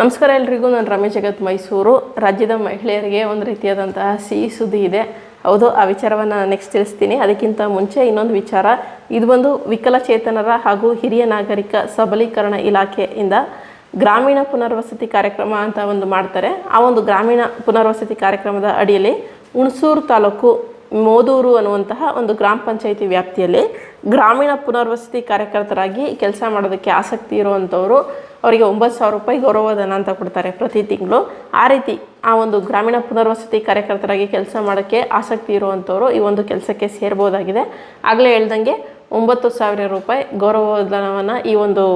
ನಮಸ್ಕಾರ ಎಲ್ರಿಗೂ, ನಾನು ರಮೇಶ್ ಜಗತ್ ಮೈಸೂರು. ರಾಜ್ಯದ ಮಹಿಳೆಯರಿಗೆ ಒಂದು ರೀತಿಯಾದಂತಹ ಸಿಹಿ ಸುದ್ದಿ ಇದೆ. ಹೌದು, ಆ ವಿಚಾರವನ್ನು ನೆಕ್ಸ್ಟ್ ತಿಳಿಸ್ತೀನಿ. ಅದಕ್ಕಿಂತ ಮುಂಚೆ ಇನ್ನೊಂದು ವಿಚಾರ. ಇದು ಒಂದು ವಿಕಲಚೇತನರ ಹಾಗೂ ಹಿರಿಯ ನಾಗರಿಕ ಸಬಲೀಕರಣ ಇಲಾಖೆಯಿಂದ ಗ್ರಾಮೀಣ ಪುನರ್ವಸತಿ ಕಾರ್ಯಕ್ರಮ ಅಂತ ಒಂದು ಮಾಡ್ತಾರೆ. ಆ ಒಂದು ಗ್ರಾಮೀಣ ಪುನರ್ವಸತಿ ಕಾರ್ಯಕ್ರಮದ ಅಡಿಯಲ್ಲಿ ಹುಣಸೂರು ತಾಲೂಕು ಮೋದೂರು ಅನ್ನುವಂತಹ ಒಂದು ಗ್ರಾಮ ಪಂಚಾಯಿತಿ ವ್ಯಾಪ್ತಿಯಲ್ಲಿ ಗ್ರಾಮೀಣ ಪುನರ್ವಸತಿ ಕಾರ್ಯಕರ್ತರಾಗಿ ಕೆಲಸ ಮಾಡೋದಕ್ಕೆ ಆಸಕ್ತಿ ಇರುವಂಥವರು ಅವರಿಗೆ ಒಂಬತ್ತು ಸಾವಿರ ರೂಪಾಯಿ ಗೌರವಧನ ಅಂತ ಕೊಡ್ತಾರೆ ಪ್ರತಿ ತಿಂಗಳು. ಆ ರೀತಿ ಆ ಒಂದು ಗ್ರಾಮೀಣ ಪುನರ್ವಸತಿ ಕಾರ್ಯಕರ್ತರಾಗಿ ಕೆಲಸ ಮಾಡೋಕ್ಕೆ ಆಸಕ್ತಿ ಇರುವಂಥವರು ಈ ಒಂದು ಕೆಲಸಕ್ಕೆ ಸೇರ್ಬೋದಾಗಿದೆ. ಆಗಲೇ ಹೇಳ್ದಂಗೆ ಒಂಬತ್ತು ಸಾವಿರ ರೂಪಾಯಿ ಗೌರವಧನವನ್ನು ಈ ಒಂದು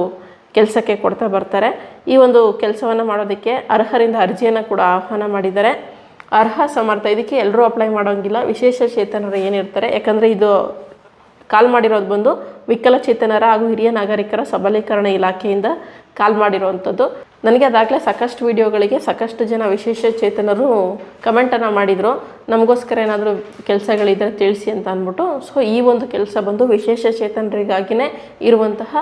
ಕೆಲಸಕ್ಕೆ ಕೊಡ್ತಾ ಬರ್ತಾರೆ. ಈ ಒಂದು ಕೆಲಸವನ್ನು ಮಾಡೋದಕ್ಕೆ ಅರ್ಹರಿಂದ ಅರ್ಜಿಯನ್ನು ಕೂಡ ಆಹ್ವಾನ ಮಾಡಿದ್ದಾರೆ. ಅರ್ಹ ಸಮರ್ಥ, ಇದಕ್ಕೆ ಎಲ್ಲರೂ ಅಪ್ಲೈ ಮಾಡೋಂಗಿಲ್ಲ. ವಿಶೇಷ ಚೇತನರು ಏನಿರ್ತಾರೆ, ಯಾಕಂದರೆ ಇದು ಕಾಲ್ ಮಾಡಿರೋದು ಬಂದು ವಿಕಲಚೇತನರ ಹಾಗೂ ಹಿರಿಯ ನಾಗರಿಕರ ಸಬಲೀಕರಣ ಇಲಾಖೆಯಿಂದ ಕಾಲ್ ಮಾಡಿರುವಂಥದ್ದು. ನನಗೆ ಅದಾಗಲೇ ಸಾಕಷ್ಟು ವಿಡಿಯೋಗಳಿಗೆ ಸಾಕಷ್ಟು ಜನ ವಿಶೇಷ ಚೇತನರು ಕಮೆಂಟನ್ನು ಮಾಡಿದರು. ನಮಗೋಸ್ಕರ ಏನಾದರೂ ಕೆಲಸಗಳಿದ್ದರೆ ತಿಳಿಸಿ ಅಂತ ಅಂದ್ಬಿಟ್ಟು. ಸೊ ಈ ಒಂದು ಕೆಲಸ ಬಂದು ವಿಶೇಷ ಚೇತನರಿಗಾಗಿಯೇ ಇರುವಂತಹ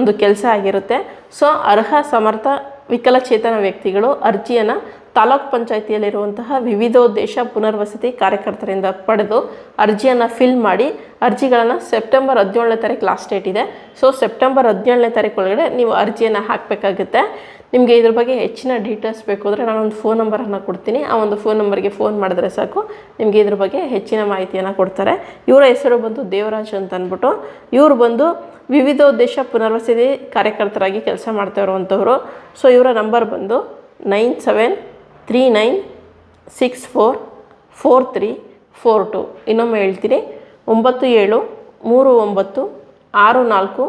ಒಂದು ಕೆಲಸ ಆಗಿರುತ್ತೆ. ಸೊ ಅರ್ಹ ಸಮರ್ಥ ವಿಕಲಚೇತನ ವ್ಯಕ್ತಿಗಳು ಅರ್ಜಿಯನ್ನು ತಾಲೂಕ್ ಪಂಚಾಯಿತಿಯಲ್ಲಿರುವಂತಹ ವಿವಿಧೋದ್ದೇಶ ಪುನರ್ವಸತಿ ಕಾರ್ಯಕರ್ತರಿಂದ ಪಡೆದು ಅರ್ಜಿಯನ್ನು ಫಿಲ್ ಮಾಡಿ ಅರ್ಜಿಗಳನ್ನು ಸೆಪ್ಟೆಂಬರ್ ಹದಿನೇಳನೇ ತಾರೀಕು ಲಾಸ್ಟ್ ಡೇಟ್ ಇದೆ. ಸೊ ಸೆಪ್ಟೆಂಬರ್ ಹದಿನೇಳನೇ ತಾರೀಕು ಒಳಗಡೆ ನೀವು ಅರ್ಜಿಯನ್ನು ಹಾಕಬೇಕಾಗುತ್ತೆ. ನಿಮಗೆ ಇದ್ರ ಬಗ್ಗೆ ಹೆಚ್ಚಿನ ಡೀಟೇಲ್ಸ್ ಬೇಕು ಅಂದರೆ ನಾನೊಂದು ಫೋನ್ ನಂಬರನ್ನು ಕೊಡ್ತೀನಿ. ಆ ಒಂದು ಫೋನ್ ನಂಬರ್ಗೆ ಫೋನ್ ಮಾಡಿದ್ರೆ ಸಾಕು. ನಿಮಗೆ ಇದ್ರ ಬಗ್ಗೆ ಹೆಚ್ಚಿನ ಮಾಹಿತಿಯನ್ನು ಕೊಡ್ತಾರೆ. ಇವರ ಹೆಸರು ಬಂದು ದೇವರಾಜ್ ಅಂತ ಅಂದ್ಬಿಟ್ಟು, ಇವರು ಬಂದು ವಿವಿಧೋದ್ದೇಶ ಪುನರ್ವಸತಿ ಕಾರ್ಯಕರ್ತರಾಗಿ ಕೆಲಸ ಮಾಡ್ತಾ ಇರುವಂಥವ್ರು ಸೊ ಇವರ ನಂಬರ್ ಬಂದು nine seven three nine six four four three four two ಇನ್ನೊಮ್ಮೆ ಹೇಳ್ತೀನಿ ಒಂಬತ್ತು ಏಳು, ಮೂರು ಒಂಬತ್ತು, ಆರು ನಾಲ್ಕು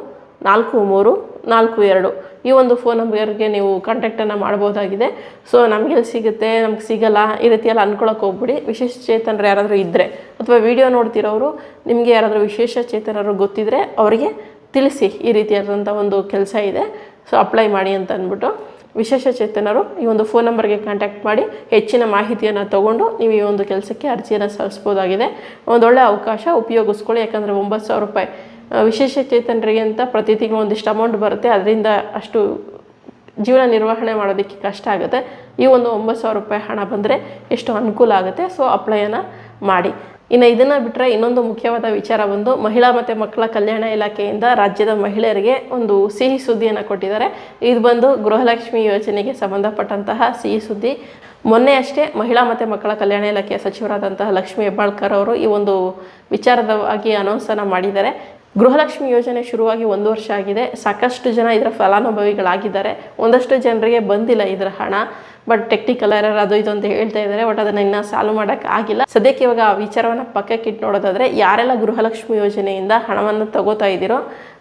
ನಾಲ್ಕು ಮೂರು, ನಾಲ್ಕು ಎರಡು. ಈ ಒಂದು ಫೋನ್ ನಂಬರ್ಗೆ ನೀವು ಕಾಂಟ್ಯಾಕ್ಟನ್ನು ಮಾಡ್ಬೋದಾಗಿದೆ. ಸೊ ನಮಗೆ ಸಿಗುತ್ತೆ, ನಮ್ಗೆ ಸಿಗಲ್ಲ, ಈ ರೀತಿಯೆಲ್ಲ ಅಂದ್ಕೊಳಕ್ಕೆ ಹೋಗ್ಬಿಡಿ. ವಿಶೇಷ ಚೇತನರು ಯಾರಾದರೂ ಇದ್ದರೆ ಅಥವಾ ವಿಡಿಯೋ ನೋಡ್ತಿರೋರು, ನಿಮಗೆ ಯಾರಾದರೂ ವಿಶೇಷ ಚೇತನರು ಗೊತ್ತಿದ್ದರೆ ಅವರಿಗೆ ತಿಳಿಸಿ ಈ ರೀತಿಯಾದಂಥ ಒಂದು ಕೆಲಸ ಇದೆ. ಸೊ ಅಪ್ಲೈ ಮಾಡಿ ಅಂತ ಅಂದ್ಬಿಟ್ಟು. ವಿಶೇಷ ಚೇತನರು ಈ ಒಂದು ಫೋನ್ ನಂಬರ್ಗೆ ಕಾಂಟ್ಯಾಕ್ಟ್ ಮಾಡಿ ಹೆಚ್ಚಿನ ಮಾಹಿತಿಯನ್ನು ತಗೊಂಡು ನೀವು ಈ ಒಂದು ಕೆಲಸಕ್ಕೆ ಅರ್ಜಿಯನ್ನು ಸಲ್ಲಿಸ್ಬೋದಾಗಿದೆ ಒಂದೊಳ್ಳೆ ಅವಕಾಶ ಉಪಯೋಗಿಸ್ಕೊಳ್ಳಿ, ಯಾಕಂದರೆ ಒಂಬತ್ತು ಸಾವಿರ ರೂಪಾಯಿ ವಿಶೇಷ ಚೇತನರಿಗೆ ಅಂತ ಪ್ರತಿ ತಿಂಗಳು ಒಂದಿಷ್ಟು ಅಮೌಂಟ್ ಬರುತ್ತೆ. ಅದರಿಂದ ಅಷ್ಟು ಜೀವನ ನಿರ್ವಹಣೆ ಮಾಡೋದಕ್ಕೆ ಕಷ್ಟ ಆಗುತ್ತೆ. ಈ ಒಂದು ಒಂಬತ್ತು ಸಾವಿರ ರೂಪಾಯಿ ಹಣ ಬಂದರೆ ಎಷ್ಟು ಅನುಕೂಲ ಆಗುತ್ತೆ ಸೊ ಅಪ್ಲೈಯನ್ನು ಮಾಡಿ. ಇನ್ನು ಇದನ್ನು ಬಿಟ್ಟರೆ ಇನ್ನೊಂದು ಮುಖ್ಯವಾದ ವಿಚಾರ ಬಂದು ಮಹಿಳಾ ಮತ್ತು ಮಕ್ಕಳ ಕಲ್ಯಾಣ ಇಲಾಖೆಯಿಂದ ರಾಜ್ಯದ ಮಹಿಳೆಯರಿಗೆ ಒಂದು ಸಿಹಿ ಸುದ್ದಿಯನ್ನು ಕೊಟ್ಟಿದ್ದಾರೆ. ಇದು ಬಂದು ಗೃಹಲಕ್ಷ್ಮಿ ಯೋಜನೆಗೆ ಸಂಬಂಧಪಟ್ಟಂತಹ ಸಿಹಿ ಸುದ್ದಿ. ಮೊನ್ನೆ ಅಷ್ಟೇ ಮಹಿಳಾ ಮತ್ತು ಮಕ್ಕಳ ಕಲ್ಯಾಣ ಇಲಾಖೆಯ ಸಚಿವರಾದಂತಹ ಲಕ್ಷ್ಮೀ ಹೆಬ್ಬಾಳ್ಕರ್ ಅವರು ಈ ಒಂದು ವಿಚಾರದವಾಗಿ ಅನೌನ್ಸನ್ನು ಮಾಡಿದ್ದಾರೆ. ಗೃಹಲಕ್ಷ್ಮಿ ಯೋಜನೆ ಶುರುವಾಗಿ ಒಂದು ವರ್ಷ ಆಗಿದೆ. ಸಾಕಷ್ಟು ಜನ ಇದರ ಫಲಾನುಭವಿಗಳಾಗಿದ್ದಾರೆ. ಒಂದಷ್ಟು ಜನರಿಗೆ ಬಂದಿಲ್ಲ ಇದರ ಹಣ ಬಟ್ ಟೆಕ್ನಿಕಲ್ ಎರರ್ ಅದು ಇದು ಅಂತ ಹೇಳ್ತಾ ಇದ್ದಾರೆ. ಬಟ್ ಅದನ್ನು ಇನ್ನೂ ಸಾಲ್ವ್ ಆಗಿಲ್ಲ. ಸದ್ಯಕ್ಕೆ ಇವಾಗ ಆ ವಿಚಾರವನ್ನು ಪಕ್ಕಕ್ಕೆ ಇಟ್ಟು ನೋಡೋದಾದರೆ, ಯಾರೆಲ್ಲ ಗೃಹಲಕ್ಷ್ಮಿ ಯೋಜನೆಯಿಂದ ಹಣವನ್ನು ತಗೋತಾ ಇದ್ದೀರೋ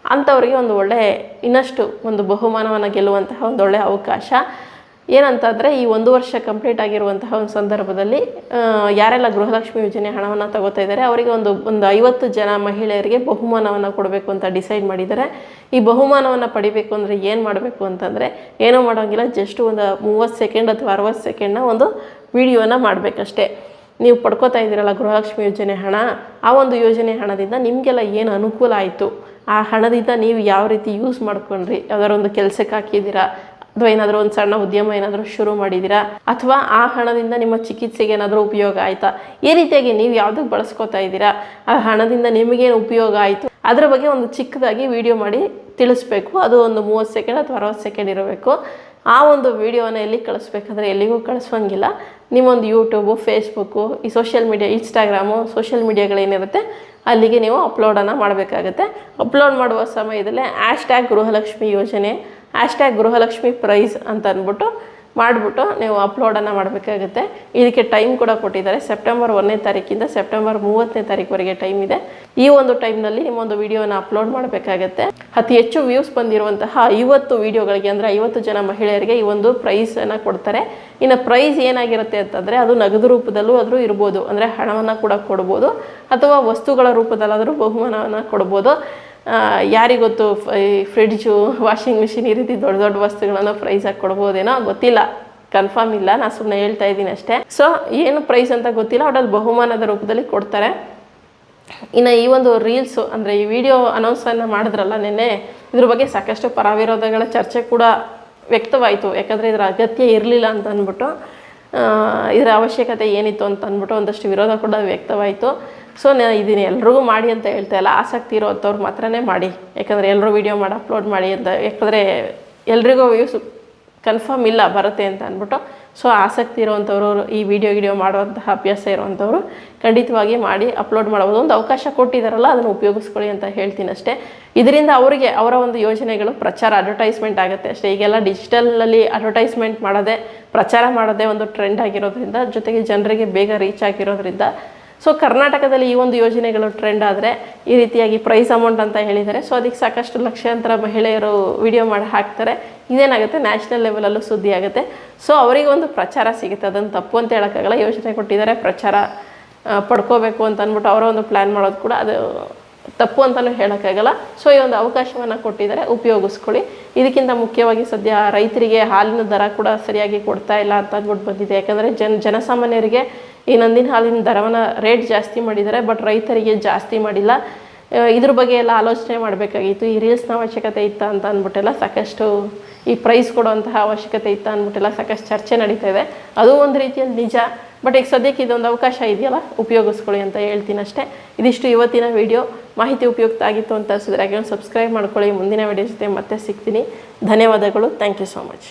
ಅಂಥವರಿಗೆ ಒಂದು ಒಳ್ಳೆ, ಇನ್ನಷ್ಟು ಒಂದು ಬಹುಮಾನವನ್ನು ಗೆಲ್ಲುವಂತಹ ಒಂದು ಒಳ್ಳೆಯ ಅವಕಾಶ. ಏನಂತಂದರೆ ಈ ಒಂದು ವರ್ಷ ಕಂಪ್ಲೀಟ್ ಆಗಿರುವಂತಹ ಒಂದು ಸಂದರ್ಭದಲ್ಲಿ ಯಾರೆಲ್ಲ ಗೃಹಲಕ್ಷ್ಮಿ ಯೋಜನೆ ಹಣವನ್ನು ತಗೋತಾ ಇದ್ದಾರೆ, ಅವರಿಗೆ ಒಂದು ಒಂದು ಐವತ್ತು ಜನ ಮಹಿಳೆಯರಿಗೆ ಬಹುಮಾನವನ್ನು ಕೊಡಬೇಕು ಅಂತ ಡಿಸೈಡ್ ಮಾಡಿದ್ದಾರೆ. ಈ ಬಹುಮಾನವನ್ನು ಪಡಿಬೇಕು ಅಂದರೆ ಏನು ಮಾಡಬೇಕು ಅಂತಂದರೆ, ಏನೂ ಮಾಡೋಂಗಿಲ್ಲ ಜಸ್ಟ್ ಒಂದು ಮೂವತ್ತು ಸೆಕೆಂಡ್ ಅಥವಾ ಅರವತ್ತು ಸೆಕೆಂಡ್ನ ಒಂದು ವಿಡಿಯೋನ ಮಾಡಬೇಕಷ್ಟೇ. ನೀವು ಪಡ್ಕೋತಾ ಇದ್ದೀರಲ್ಲ ಗೃಹಲಕ್ಷ್ಮಿ ಯೋಜನೆ ಹಣ, ಆ ಒಂದು ಯೋಜನೆ ಹಣದಿಂದ ನಿಮಗೆಲ್ಲ ಏನು ಅನುಕೂಲ ಆಯಿತು? ಆ ಹಣದಿಂದ ನೀವು ಯಾವ ರೀತಿ ಯೂಸ್ ಮಾಡ್ಕೊಂಡ್ರಿ? ಯಾವ್ದಾದ್ರು ಒಂದು ಕೆಲಸಕ್ಕೆ ಹಾಕಿದ್ದೀರಾ? ಅಥವಾ ಏನಾದರೂ ಒಂದು ಸಣ್ಣ ಉದ್ಯಮ ಏನಾದರೂ ಶುರು ಮಾಡಿದ್ದೀರಾ ಅಥವಾ ಆ ಹಣದಿಂದ ನಿಮ್ಮ ಚಿಕಿತ್ಸೆಗೆ ಏನಾದರೂ ಉಪಯೋಗ ಆಯಿತಾ? ಈ ರೀತಿಯಾಗಿ ನೀವು ಯಾವುದಕ್ಕೆ ಬಳಸ್ಕೋತಾ ಇದ್ದೀರಾ? ಆ ಹಣದಿಂದ ನಿಮಗೇನು ಉಪಯೋಗ ಆಯಿತು? ಅದರ ಬಗ್ಗೆ ಒಂದು ಚಿಕ್ಕದಾಗಿ ವಿಡಿಯೋ ಮಾಡಿ ತಿಳಿಸ್ಬೇಕು. ಅದು ಒಂದು ಮೂವತ್ತು ಸೆಕೆಂಡ್ ಅಥವಾ ಅರವತ್ತು ಸೆಕೆಂಡ್ ಇರಬೇಕು. ಆ ಒಂದು ವಿಡಿಯೋನ ಎಲ್ಲಿ ಕಳಿಸ್ಬೇಕಂದ್ರೆ ಎಲ್ಲಿಗೂ ಕಳಿಸೋಂಗಿಲ್ಲ ನಿಮ್ಮೊಂದು ಯೂಟ್ಯೂಬು ಫೇಸ್ಬುಕ್ಕು ಈ ಸೋಷಿಯಲ್ ಮೀಡಿಯಾ ಇನ್ಸ್ಟಾಗ್ರಾಮು ಸೋಷಿಯಲ್ ಮೀಡಿಯಾಗಳೇನಿರುತ್ತೆ ಅಲ್ಲಿಗೆ ನೀವು ಅಪ್ಲೋಡನ್ನು ಮಾಡಬೇಕಾಗತ್ತೆ. ಅಪ್ಲೋಡ್ ಮಾಡುವ ಸಮಯದಲ್ಲೇ ಹ್ಯಾಶ್ಟ್ಯಾಗ್ ಗೃಹಲಕ್ಷ್ಮಿ ಯೋಜನೆ ಹ್ಯಾಶ್ಟ್ಯಾಗ್ ಗೃಹಲಕ್ಷ್ಮಿ ಪ್ರೈಸ್ ಅಂತ ಅಂದ್ಬಿಟ್ಟು ಮಾಡಿಬಿಟ್ಟು ನೀವು ಅಪ್ಲೋಡನ್ನು ಮಾಡಬೇಕಾಗುತ್ತೆ. ಇದಕ್ಕೆ ಟೈಮ್ ಕೂಡ ಕೊಟ್ಟಿದ್ದಾರೆ. ಸೆಪ್ಟೆಂಬರ್ ಒಂದನೇ ತಾರೀಕಿಂದ ಸೆಪ್ಟೆಂಬರ್ ಮೂವತ್ತನೇ ತಾರೀಕುವರೆಗೆ ಟೈಮ್ ಇದೆ. ಈ ಒಂದು ಟೈಮ್ನಲ್ಲಿ ನಿಮ್ಮೊಂದು ವಿಡಿಯೋನ ಅಪ್ಲೋಡ್ ಮಾಡಬೇಕಾಗತ್ತೆ. ಅತಿ ಹೆಚ್ಚು ವ್ಯೂಸ್ ಬಂದಿರುವಂತಹ ಐವತ್ತು ವಿಡಿಯೋಗಳಿಗೆ ಅಂದರೆ ಐವತ್ತು ಜನ ಮಹಿಳೆಯರಿಗೆ ಈ ಒಂದು ಪ್ರೈಸನ್ನು ಕೊಡ್ತಾರೆ. ಇನ್ನು ಪ್ರೈಸ್ ಏನಾಗಿರುತ್ತೆ ಅಂತಂದರೆ ಅದು ನಗದು ರೂಪದಲ್ಲೂ ಆದರೂ ಇರ್ಬೋದು. ಅಂದರೆ ಹಣವನ್ನು ಕೂಡ ಕೊಡ್ಬೋದು. ಅಥವಾ ವಸ್ತುಗಳ ರೂಪದಲ್ಲಾದರೂ ಬಹುಮಾನವನ್ನು ಕೊಡ್ಬೋದು. ಯಾರಿಗೊತ್ತು ಈ ಫ್ರಿಡ್ಜು, ವಾಷಿಂಗ್ ಮಿಷಿನ್ ಈ ರೀತಿ ದೊಡ್ಡ ದೊಡ್ಡ ವಸ್ತುಗಳನ್ನು ಪ್ರೈಸಾಗಿ ಕೊಡ್ಬೋದೇನೋ ಗೊತ್ತಿಲ್ಲ. ಕನ್ಫರ್ಮ್ ಇಲ್ಲ. ನಾನು ಸುಮ್ಮನೆ ಹೇಳ್ತಾ ಇದ್ದೀನಿ ಅಷ್ಟೇ. ಸೊ ಏನು ಪ್ರೈಸ್ ಅಂತ ಗೊತ್ತಿಲ್ಲ. ಒಟ್ಟಲ್ಲಿ ಬಹುಮಾನದ ರೂಪದಲ್ಲಿ ಕೊಡ್ತಾರೆ. ಇನ್ನು ಈ ಒಂದು ರೀಲ್ಸು ಅಂದರೆ ಈ ವಿಡಿಯೋ ಅನೌನ್ಸನ್ನು ಮಾಡಿದ್ರಲ್ಲ ನಿನ್ನೆ, ಇದ್ರ ಬಗ್ಗೆ ಸಾಕಷ್ಟು ಪರವಿರೋಧಗಳ ಚರ್ಚೆ ಕೂಡ ವ್ಯಕ್ತವಾಯಿತು. ಯಾಕಂದರೆ ಇದರ ಅಗತ್ಯ ಇರಲಿಲ್ಲ ಅಂತ ಅಂದ್ಬಿಟ್ಟು. ಇದರ ಅವಶ್ಯಕತೆ ಏನಿತ್ತು ಅಂತ ಅಂದ್ಬಿಟ್ಟು ಒಂದಷ್ಟು ವಿರೋಧ ಕೂಡ ವ್ಯಕ್ತವಾಯಿತು. ಸೊ ನಾನು ಇದನ್ನು ಎಲ್ರಿಗೂ ಮಾಡಿ ಅಂತ ಹೇಳ್ತಾ ಇಲ್ಲ. ಆಸಕ್ತಿ ಇರೋವಂಥವ್ರು ಮಾತ್ರನೇ ಮಾಡಿ. ಯಾಕಂದರೆ ಎಲ್ಲರೂ ವೀಡಿಯೋ ಮಾಡಿ ಅಪ್ಲೋಡ್ ಮಾಡಿ ಅಂತ. ಯಾಕಂದರೆ ಎಲ್ರಿಗೂ ವ್ಯೂಸ್ ಕನ್ಫರ್ಮ್ ಇಲ್ಲ, ಬರುತ್ತೆ ಅಂತ ಅಂದ್ಬಿಟ್ಟು. ಸೊ ಆಸಕ್ತಿ ಇರುವಂಥವ್ರು ಈ ವಿಡಿಯೋ ಗಿಡಿಯೋ ಮಾಡುವಂತಹ ಅಭ್ಯಾಸ ಇರುವಂಥವ್ರು ಖಂಡಿತವಾಗಿ ಮಾಡಿ ಅಪ್ಲೋಡ್ ಮಾಡ್ಬೋದು ಒಂದು ಅವಕಾಶ ಕೊಟ್ಟಿದ್ದಾರಲ್ಲ ಅದನ್ನು ಉಪಯೋಗಿಸ್ಕೊಳ್ಳಿ ಅಂತ ಹೇಳ್ತೀನಿ ಅಷ್ಟೇ. ಇದರಿಂದ ಅವರಿಗೆ ಅವರ ಒಂದು ಯೋಜನೆಗಳು ಪ್ರಚಾರ ಅಡ್ವರ್ಟೈಸ್ಮೆಂಟ್ ಆಗುತ್ತೆ ಅಷ್ಟೇ. ಈಗೆಲ್ಲ ಡಿಜಿಟಲಲ್ಲಿ ಅಡ್ವರ್ಟೈಸ್ಮೆಂಟ್ ಮಾಡೋದೇ, ಪ್ರಚಾರ ಮಾಡೋದೇ ಒಂದು ಟ್ರೆಂಡ್ ಆಗಿರೋದ್ರಿಂದ, ಜೊತೆಗೆ ಜನರಿಗೆ ಬೇಗ ರೀಚ್ ಆಗಿರೋದ್ರಿಂದ ಸೊ ಕರ್ನಾಟಕದಲ್ಲಿ ಈ ಒಂದು ಯೋಜನೆಗಳು ಟ್ರೆಂಡ್ ಆದರೆ ಈ ರೀತಿಯಾಗಿ ಪ್ರೈಸ್ ಅಮೌಂಟ್ ಅಂತ ಹೇಳಿದ್ದಾರೆ. ಸೊ ಅದಕ್ಕೆ ಸಾಕಷ್ಟು ಲಕ್ಷಾಂತರ ಮಹಿಳೆಯರು ವಿಡಿಯೋ ಮಾಡಿ ಹಾಕ್ತಾರೆ. ಇದೇನಾಗುತ್ತೆ? ನ್ಯಾಷನಲ್ ಲೆವೆಲಲ್ಲೂ ಸುದ್ದಿ ಆಗುತ್ತೆ. ಸೊ ಅವರಿಗೆ ಒಂದು ಪ್ರಚಾರ ಸಿಗುತ್ತೆ. ಅದನ್ನು ತಪ್ಪು ಅಂತ ಹೇಳೋಕ್ಕಾಗಲ್ಲ ಯೋಜನೆ ಕೊಟ್ಟಿದ್ದಾರೆ. ಪ್ರಚಾರ ಪಡ್ಕೋಬೇಕು ಅಂತ ಅಂದ್ಬಿಟ್ಟು ಅವರ ಒಂದು ಪ್ಲ್ಯಾನ್ ಮಾಡೋದು ಕೂಡ ಅದು ತಪ್ಪು ಅಂತಲೂ ಹೇಳೋಕ್ಕಾಗಲ್ಲ ಸೊ ಈ ಒಂದು ಅವಕಾಶವನ್ನು ಕೊಟ್ಟಿದ್ದಾರೆ. ಉಪಯೋಗಿಸ್ಕೊಳ್ಳಿ. ಇದಕ್ಕಿಂತ ಮುಖ್ಯವಾಗಿ ಸದ್ಯ ರೈತರಿಗೆ ಹಾಲಿನ ದರ ಕೂಡ ಸರಿಯಾಗಿ ಕೊಡ್ತಾ ಇಲ್ಲ ಅಂತ ಅಂದ್ಬಿಟ್ಟು ಬಂದಿದೆ. ಯಾಕಂದರೆ ಜನ, ಜನಸಾಮಾನ್ಯರಿಗೆ ಈ ನಂದಿನ ಹಾಲಿನ ದರವನ್ನು ರೇಟ್ ಜಾಸ್ತಿ ಮಾಡಿದ್ದಾರೆ ಬಟ್ ರೈತರಿಗೆ ಜಾಸ್ತಿ ಮಾಡಿಲ್ಲ. ಇದ್ರ ಬಗ್ಗೆ ಎಲ್ಲ ಆಲೋಚನೆ ಮಾಡಬೇಕಾಗಿತ್ತು. ಈ ರೀಲ್ಸ್ನ ಅವಶ್ಯಕತೆ ಇತ್ತ ಅಂತ ಅಂದ್ಬಿಟ್ಟೆಲ್ಲ ಸಾಕಷ್ಟು, ಈ ಪ್ರೈಸ್ ಕೊಡುವಂತಹ ಅವಶ್ಯಕತೆ ಇತ್ತ ಅಂದ್ಬಿಟ್ಟೆಲ್ಲ ಸಾಕಷ್ಟು ಚರ್ಚೆ ನಡೀತಾ ಇದೆ. ಅದು ಒಂದು ರೀತಿಯಲ್ಲಿ ನಿಜ ಬಟ್ ಈಗ ಸದ್ಯಕ್ಕೆ ಇದೊಂದು ಅವಕಾಶ ಇದೆಯಲ್ಲ? ಉಪಯೋಗಿಸ್ಕೊಳ್ಳಿ ಅಂತ ಹೇಳ್ತೀನಿ ಅಷ್ಟೇ. ಇದಿಷ್ಟು ಇವತ್ತಿನ ವಿಡಿಯೋ ಮಾಹಿತಿ ಉಪಯುಕ್ತ ಆಗಿತ್ತು ಅಂತ ಅನಿಸಿದ್ರೆ ಹಾಗೆ ಸಬ್ಸ್ಕ್ರೈಬ್ ಮಾಡ್ಕೊಳ್ಳಿ. ಮುಂದಿನ ವಿಡಿಯೋ ಜೊತೆ ಮತ್ತೆ ಸಿಗ್ತೀನಿ. ಧನ್ಯವಾದಗಳು. Thank you so much